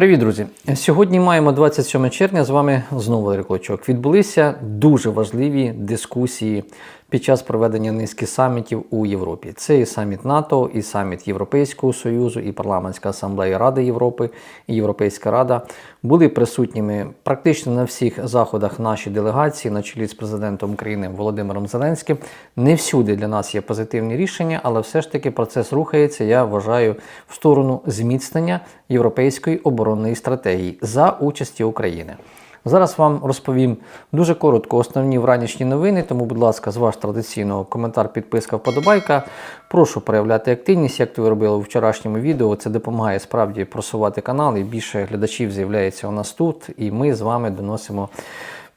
Привіт, друзі! Сьогодні маємо 27 червня. З вами знову Валерій Клочок. Відбулися дуже важливі дискусії під час проведення низки самітів у Європі. Це і саміт НАТО, і саміт Європейського Союзу, і парламентська асамблея Ради Європи, і Європейська Рада були присутніми практично на всіх заходах наші делегації, на чолі з президентом України Володимиром Зеленським. Не всюди для нас є позитивні рішення, але все ж таки процес рухається. Я вважаю в сторону зміцнення європейської оборонної стратегії за участі України. Зараз вам розповім дуже коротко основні вранішні новини, тому, будь ласка, з ваш традиційного коментар, підписка, вподобайка. Прошу проявляти активність, як ви робили у вчорашньому відео. Це допомагає справді просувати канал і більше глядачів з'являється у нас тут. І ми з вами доносимо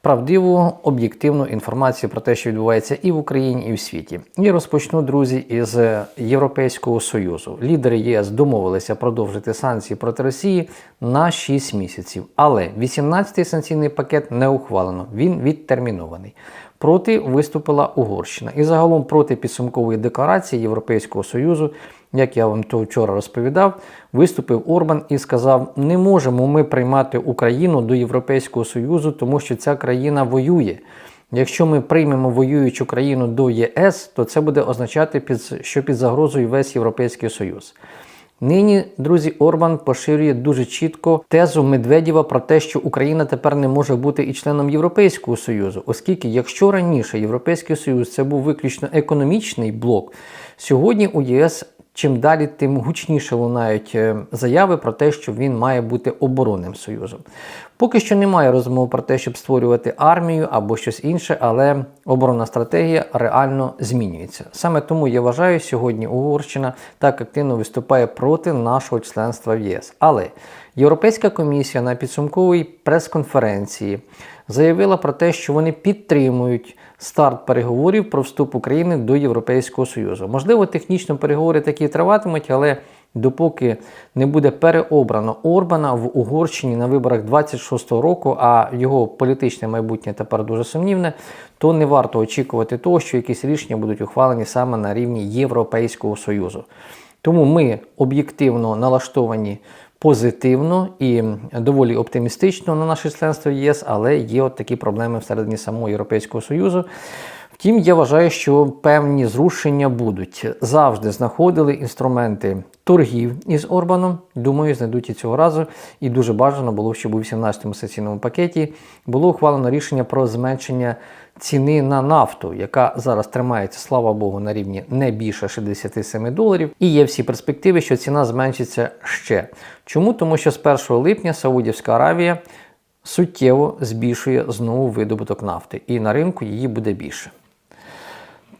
правдиву, об'єктивну інформацію про те, що відбувається і в Україні, і в світі. І розпочну, друзі, із Європейського Союзу. Лідери ЄС домовилися продовжити санкції проти Росії на 6 місяців. Але 18-й санкційний пакет не ухвалено, він відтермінований. Проти виступила Угорщина. І загалом проти підсумкової декларації Європейського Союзу, як я вам то вчора розповідав, виступив Орбан і сказав: не можемо ми приймати Україну до Європейського Союзу, тому що ця країна воює. Якщо ми приймемо воюючу країну до ЄС, то це буде означати, що під загрозою весь Європейський Союз. Нині, друзі, Орбан поширює дуже чітко тезу Медведєва про те, що Україна тепер не може бути і членом Європейського Союзу, оскільки, якщо раніше Європейський Союз це був виключно економічний блок, сьогодні у ЄС чим далі, тим гучніше лунають е, заяви про те, що він має бути оборонним союзом. Поки що немає розмов про те, щоб створювати армію або щось інше, але оборонна стратегія реально змінюється. Саме тому я вважаю, сьогодні Угорщина так активно виступає проти нашого членства в ЄС. Але Європейська комісія на підсумковій прес-конференції заявила про те, що вони підтримують старт переговорів про вступ України до Європейського Союзу. Можливо, технічно переговори такі триватимуть, але допоки не буде переобрано Орбана в Угорщині на виборах 26-го року, а його політичне майбутнє тепер дуже сумнівне, то не варто очікувати того, що якісь рішення будуть ухвалені саме на рівні Європейського Союзу. Тому ми об'єктивно налаштовані позитивно і доволі оптимістично на наше членство в ЄС, але є от такі проблеми всередині самого Європейського Союзу. Втім, я вважаю, що певні зрушення будуть. Завжди знаходили інструменти торгів із Орбаном. Думаю, знайдуть і цього разу. І дуже бажано було, щоб у 18-му сесійному пакеті було ухвалено рішення про зменшення ціни на нафту, яка зараз тримається, слава Богу, на рівні не більше 67 доларів. І є всі перспективи, що ціна зменшиться ще. Чому? Тому що з 1 липня Саудівська Аравія суттєво збільшує знову видобуток нафти, і на ринку її буде більше.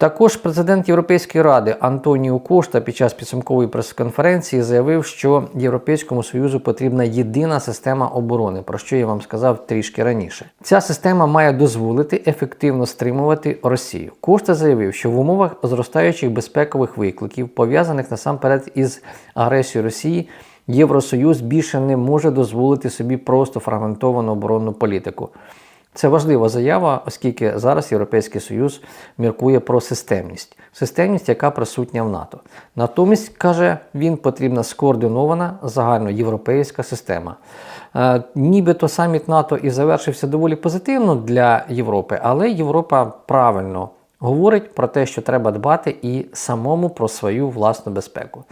Також президент Європейської ради Антоніо Кошта під час підсумкової прес-конференції заявив, що Європейському Союзу потрібна єдина система оборони, про що я вам сказав трішки раніше. Ця система має дозволити ефективно стримувати Росію. Кошта заявив, що в умовах зростаючих безпекових викликів, пов'язаних насамперед із агресією Росії, Євросоюз більше не може дозволити собі просто фрагментовану оборонну політику. Це важлива заява, оскільки зараз Європейський Союз міркує про системність, системність, яка присутня в НАТО. Натомість, каже він, потрібна скоординована загальноєвропейська система. Е, нібито саміт НАТО і завершився доволі позитивно для Європи, але Європа правильно говорить про те, що треба дбати і самому про свою власну безпеку.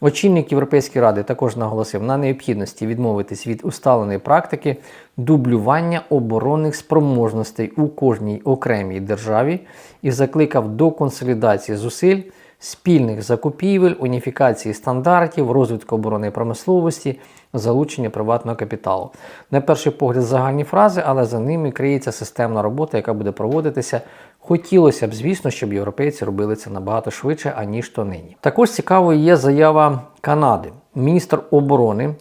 Очільник Європейської ради також наголосив на необхідності відмовитись від усталеної практики дублювання оборонних спроможностей у кожній окремій державі і закликав до консолідації зусиль, спільних закупівель, уніфікації стандартів, розвитку оборонної промисловості, залучення приватного капіталу. На перший погляд, загальні фрази, але за ними криється системна робота, яка буде проводитися Хотілося б, звісно, щоб європейці робили це набагато швидше, аніж то нині. Також цікавою є заява Канади. Міністр оборони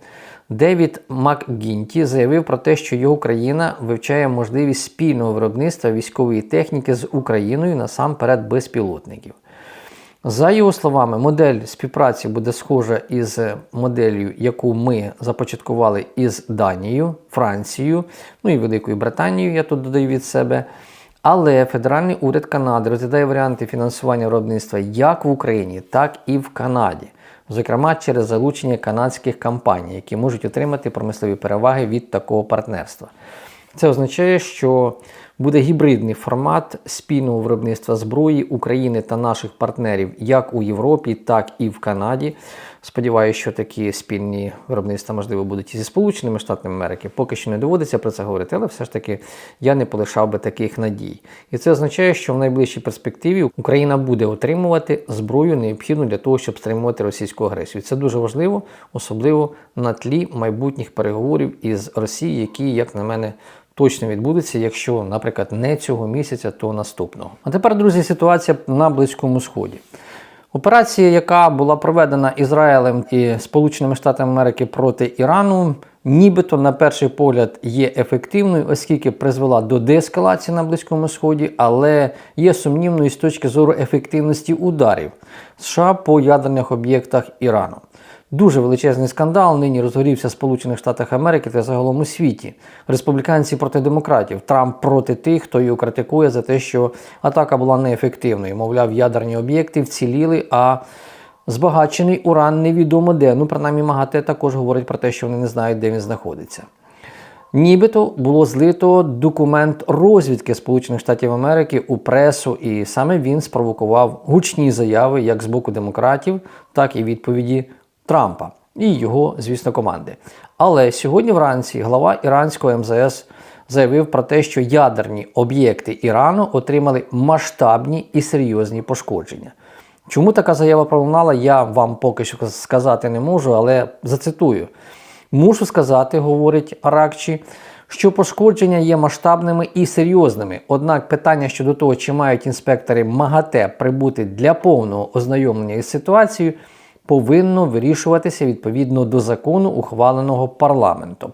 Девід МакГінті заявив про те, що його країна вивчає можливість спільного виробництва військової техніки з Україною насамперед безпілотників. За його словами, модель співпраці буде схожа із моделлю, яку ми започаткували із Данією, Францією, ну і Великою Британією, я тут додаю від себе. Але федеральний уряд Канади розглядає варіанти фінансування виробництва як в Україні, так і в Канаді. зокрема через залучення канадських компаній, які можуть отримати промислові переваги від такого партнерства. Це означає, що буде гібридний формат спільного виробництва зброї України та наших партнерів як у Європі, так і в Канаді. Сподіваюся, що такі спільні виробництва можливо будуть і зі Сполученими Штатами Америки. Поки що не доводиться про це говорити, але все ж таки я не полишав би таких надій. І це означає, що в найближчій перспективі Україна буде отримувати зброю необхідну для того, щоб стримувати російську агресію. Це дуже важливо, особливо на тлі майбутніх переговорів із Росією, які, як на мене, точно відбудеться, якщо, наприклад, не цього місяця, то наступного. А тепер, друзі, ситуація на Близькому Сході. Операція, яка була проведена Ізраїлем і Сполученими Штатами Америки проти Ірану, нібито на перший погляд є ефективною, оскільки призвела до деескалації на Близькому Сході, але є сумнівною з точки зору ефективності ударів США по ядерних об'єктах Ірану. Дуже величезний скандал нині розгорівся в Сполучених Штатах Америки та загалом у світі. Республіканці проти демократів, Трамп проти тих, хто його критикує за те, що атака була неефективною. Мовляв, ядерні об'єкти вціліли, а збагачений уран невідомо де. Ну, принаймні, МАГАТЕ також говорить про те, що вони не знають, де він знаходиться. Нібито було злито документ розвідки Сполучених Штатів Америки у пресу, і саме він спровокував гучні заяви як з боку демократів, так і відповіді Трампа і його, звісно, команди. Але сьогодні вранці глава іранського МЗС заявив про те, що ядерні об'єкти Ірану отримали масштабні і серйозні пошкодження. Чому така заява пролунала, я вам поки що сказати не можу, але зацитую. Мушу сказати, говорить Аракчі, що пошкодження є масштабними і серйозними. Однак питання щодо того, чи мають інспектори МАГАТЕ прибути для повного ознайомлення із ситуацією, повинно вирішуватися відповідно до закону, ухваленого парламентом.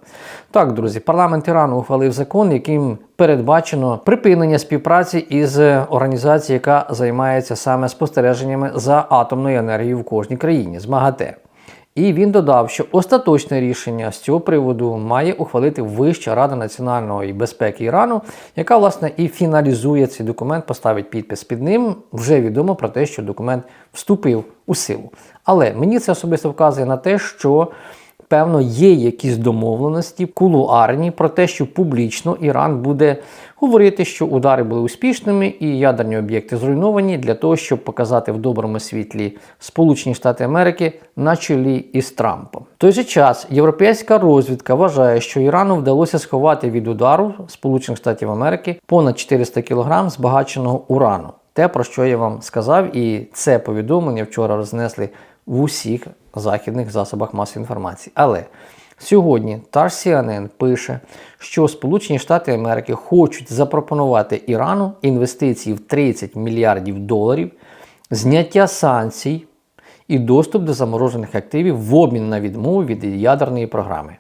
Так, друзі, парламент Ірану ухвалив закон, яким передбачено припинення співпраці із організацією, яка займається саме спостереженнями за атомною енергією в кожній країні з МАГАТЕ. І він додав, що остаточне рішення з цього приводу має ухвалити Вища Рада національної безпеки Ірану, яка власне і фіналізує цей документ, поставить підпис під ним. Вже відомо про те, що документ вступив у силу. Але мені це особисто вказує на те, що певно є якісь домовленості кулуарні про те, що публічно Іран буде говорити, що удари були успішними і ядерні об'єкти зруйновані для того, щоб показати в доброму світлі Сполучені Штати Америки на чолі із Трампом. В той же час європейська розвідка вважає, що Ірану вдалося сховати від удару Сполучених Штатів Америки понад 400 кг збагаченого урану. Те, про що я вам сказав, і це повідомлення вчора рознесли в усіх західних засобах масової інформації. Але сьогодні Таш CNN пише, що Сполучені Штати Америки хочуть запропонувати Ірану інвестиції в 30 мільярдів доларів, зняття санкцій і доступ до заморожених активів в обмін на відмову від ядерної програми.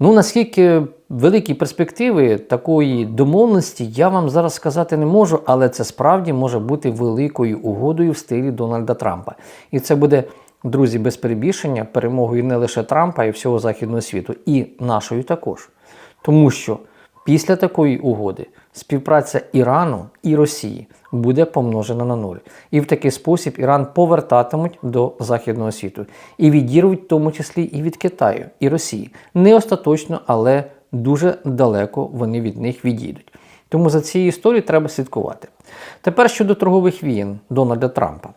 Ну, наскільки великі перспективи такої домовленості, я вам зараз сказати не можу, але це справді може бути великою угодою в стилі Дональда Трампа. І це буде, друзі, без перебільшення перемогою не лише Трампа і всього західного світу, і нашою також. Тому що після такої угоди співпраця Ірану і Росії буде помножена на нуль. І в такий спосіб Іран повертатимуть до західного світу і відірвуть в тому числі і від Китаю і Росії. Не остаточно, але дуже далеко вони від них відійдуть. Тому за цією історією треба слідкувати. Тепер щодо торгових війн Дональда Трампа.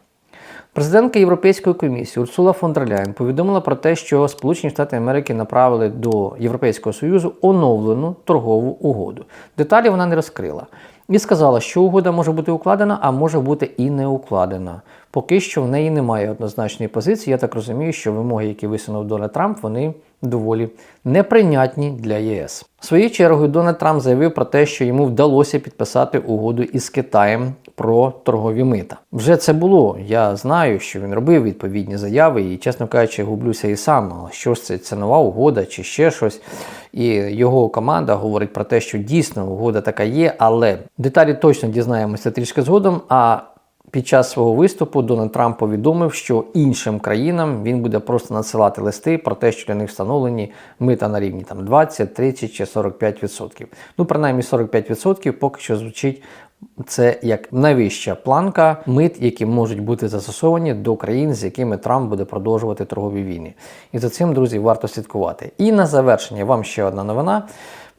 Президентка Європейської комісії Урсула фон дер Ляйн повідомила про те, що Сполучені Штати Америки направили до Європейського Союзу оновлену торгову угоду. Деталі вона не розкрила. І сказала, що угода може бути укладена, а може бути і не укладена. Поки що в неї немає однозначної позиції. Я так розумію, що вимоги, які висунув Дональд Трамп, вони доволі неприйнятні для ЄС. Своєю чергою Дональд Трамп заявив про те, що йому вдалося підписати угоду із Китаєм про торгові мита. Вже це було. Я знаю, що він робив відповідні заяви, і, чесно кажучи, гублюся і сам. Що ж це, це нова угода чи ще щось. І його команда говорить про те, що дійсно угода така є, але деталі точно дізнаємося трішки згодом. А Під час свого виступу Дональд Трамп повідомив, що іншим країнам він буде просто надсилати листи про те, що для них встановлені мита на рівні там 20, 30 чи 45%. Ну, принаймні 45% поки що звучить це як найвища планка мит, які можуть бути застосовані до країн, з якими Трамп буде продовжувати торгові війни. І за цим, друзі, варто слідкувати. І на завершення вам ще одна новина.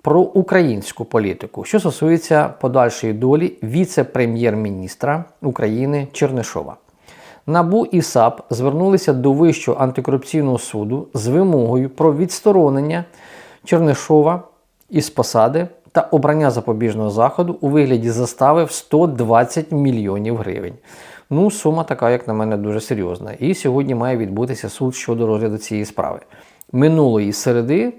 Про українську політику, що стосується подальшої долі віце-прем'єр-міністра України Чернишова. НАБУ і САП звернулися до Вищого антикорупційного суду з вимогою про відсторонення Чернишова із посади та обрання запобіжного заходу у вигляді застави в 120 мільйонів гривень. Ну, сума така, як на мене, дуже серйозна. І сьогодні має відбутися суд щодо розгляду цієї справи. Минулої середи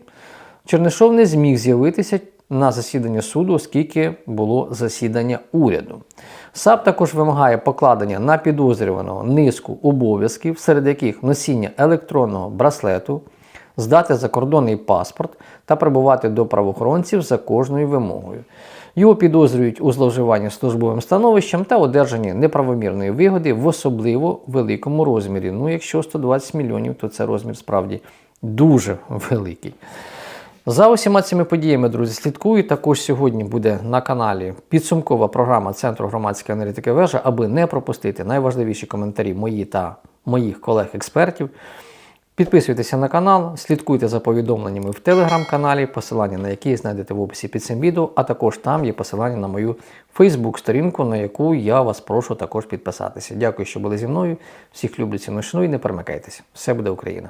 Чернишов не зміг з'явитися на засідання суду, оскільки було засідання уряду. САП також вимагає покладення на підозрюваного низку обов'язків, серед яких носіння електронного браслету, здати закордонний паспорт та прибувати до правоохоронців за кожною вимогою. Його підозрюють у зловживанні службовим становищем та одержанні неправомірної вигоди в особливо великому розмірі. Ну, якщо 120 мільйонів, то це розмір справді дуже великий. За усіма цими подіями, друзі, слідкую. Також сьогодні буде на каналі підсумкова програма Центру громадської аналітики вежа, аби не пропустити найважливіші коментарі мої та моїх колег-експертів. Підписуйтеся на канал, слідкуйте за повідомленнями в телеграм-каналі, посилання на які знайдете в описі під цим відео, а також там є посилання на мою Фейсбук-сторінку, на яку я вас прошу також підписатися. Дякую, що були зі мною. Всіх люблю ціну і не перемикайтеся. Все буде Україна!